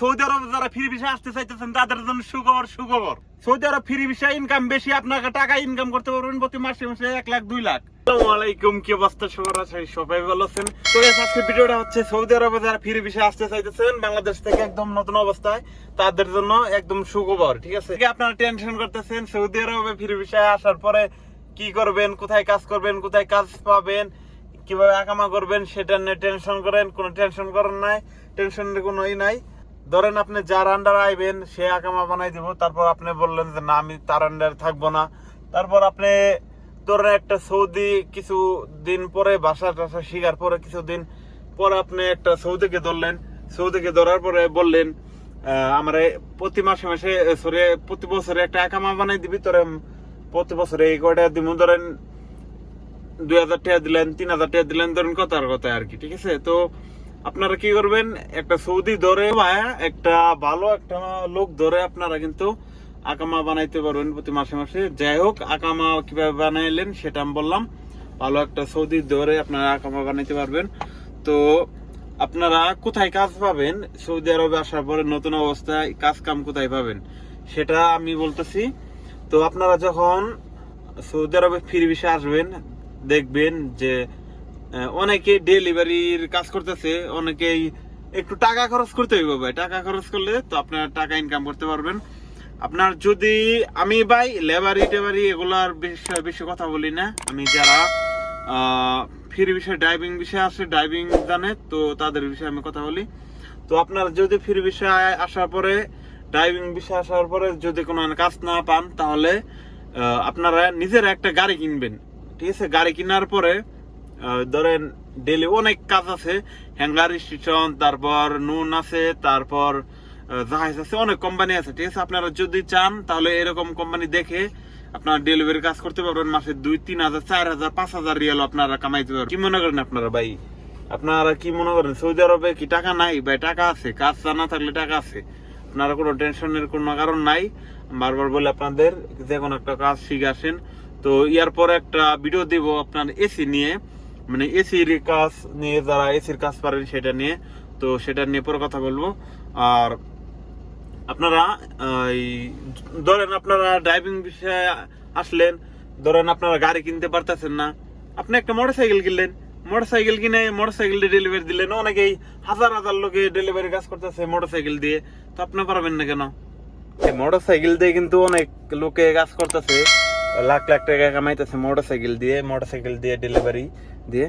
Saudi আরব যারা free visa আসতে চাইতেছেন, তাদের জন্য সুখবর সুখবর। Saudi Arab free visa income বেশি, আপনাকে টাকা ইনকাম করতে পারবেন প্রতি মাসে মাসে এক লাখ, দুই লাখ। আসসালামু আলাইকুম, কি অবস্থা সবার? আছে সবাই ভালো আছেন। তো আজকে ভিডিওটা হচ্ছে সৌদি আরবে যারা ফ্রি ভিসা আসতে চাইতেছেন, বাংলাদেশ থেকে একদম নতুন অবস্থায়, তাদের জন্য একদম সুখবর, ঠিক আছে? আপনারা টেনশন করতেছেন? সৌদি আরবে ফ্রি ভিসা আসার পরে কি করবেন? কোথায় কাজ করবেন? কোথায় কাজ পাবেন? কীভাবে আকামা করবেন? সেটা নিয়ে টেনশন করেন, কোনো টেনশন করেন নাই। টেনশনের কোনো ই নাই। ধরেন আপনি যার আন্ডার আইবেন, সে আকামা বানাই দিব, তারপর আপনি বললেন যে, না, আমি তার আন্ডার থাকব না। তারপর আপনি ধরেন একটা সৌদি কিছু দিন পরে, বাসা টাসা শিকার পরে কিছুদিন পরে আপনি একটা সৌদিকে ধরলেন। সৌদিকে ধরার পরে বললেন আমার প্রতি মাসে মাসে সরি প্রতি বছরে একটা আকামা বানাই দিবি, তোরে প্রতি বছরে এই কয়টা দিব ধরেন দুই হাজার টাকা দিলেন, তিন হাজার টাকা দিলেন, ধরেন কথার কথা আর কি, ঠিক আছে? তো আপনারা কি করবেন? একটা সৌদি ধরে একটা ভালো একটা লোক ধরে আপনারা কিন্তু আকামা বানাইতে পারবেন প্রতি মাসে মাসে। যাই হোক, আকামা কীভাবে বানাইলেন সেটা আমি বললাম। ভালো একটা সৌদি ধরে আপনারা আকামা বানাইতে পারবেন। তো আপনারা কোথায় কাজ পাবেন? সৌদি আরবে আসার পরে নতুন অবস্থায় কাজ কাম কোথায় পাবেন? সেটা আমি বলতেছি। তো আপনারা যখন সৌদি আরবে ফিরে ভিসা আসবেন, দেখবেন যে অনেকে ডেলিভারির কাজ করতেছে, অনেকেই একটু টাকা খরচ করতে হইব ভাই। টাকা খরচ করলে তো আপনার টাকা ইনকাম করতে পারবেন। আপনার যদি আমি ভাই লেবারি টেবারি এগুলার বিষয়ে বেশি কথা বলি না। আমি যারা ফ্রি বিষয়ে ড্রাইভিং বিষয়ে আসে ড্রাইভিং জানে, তো তাদের বিষয়ে আমি কথা বলি। তো আপনার যদি ফ্রি বিষয়ে আসার পরে ড্রাইভিং বিষয়ে আসার পরে যদি কোনো কাজ না পান, তাহলে আপনারা নিজের একটা গাড়ি কিনবেন। ঠিক আছে? গাড়ি কেনার পরে ধরেন ডেলি অনেক কাজ আছে হ্যাঙ্গার স্টেশন তারপর নুন আছে, তারপর জাহাজ আছে, অনেক কোম্পানি আছে, ঠিক আছে? আপনারা যদি চান, তাহলে এরকম কোম্পানি দেখে আপনার ডেলিভারি কাজ করতে পারবেন। মাসে দুই, তিন হাজার, চার হাজার, পাঁচ হাজার রিয়াল আপনারা কামাইতে পারবেন। কি মনে করেন আপনারা ভাই? আপনারা কি মনে করেন, সৌদি আরবে কি টাকা নাই? ভাই, টাকা আছে, কাজ জানা থাকলে টাকা আছে। আপনারা কোনো টেনশনের কোনো কারণ নাই। বারবার বলে আপনাদের, যে কোনো একটা কাজ শিখে আসেন। তো ইয়ার পরে একটা ভিডিও দিব আপনার এসি নিয়ে। মানে এসির কাজ নিয়ে যারা এসির কাজ পারেন সেটা নিয়ে, তো সেটা নিয়ে পরে কথা বলব। আর আপনারা ধরেন আপনারা ড্রাইভিং বিষয়ে আসলেন, ধরেন আপনারা গাড়ি কিনতে পারতেছেন না, আপনি একটা মোটর সাইকেল কিনলেন মোটর সাইকেল কিনে মোটরসাইকেল দিয়ে ডেলিভারি দিলেন, অনেকেই হাজার হাজার লোকে ডেলিভারি কাজ করতেছে মোটর সাইকেল দিয়ে, তো আপনি পারবেন না কেন? মোটর সাইকেল দিয়ে কিন্তু অনেক লোকে কাজ করতেছে, লাখ লাখ টাকা কামাইতেছে মোটর সাইকেল দিয়ে মোটর সাইকেল দিয়ে ডেলিভারি দিয়ে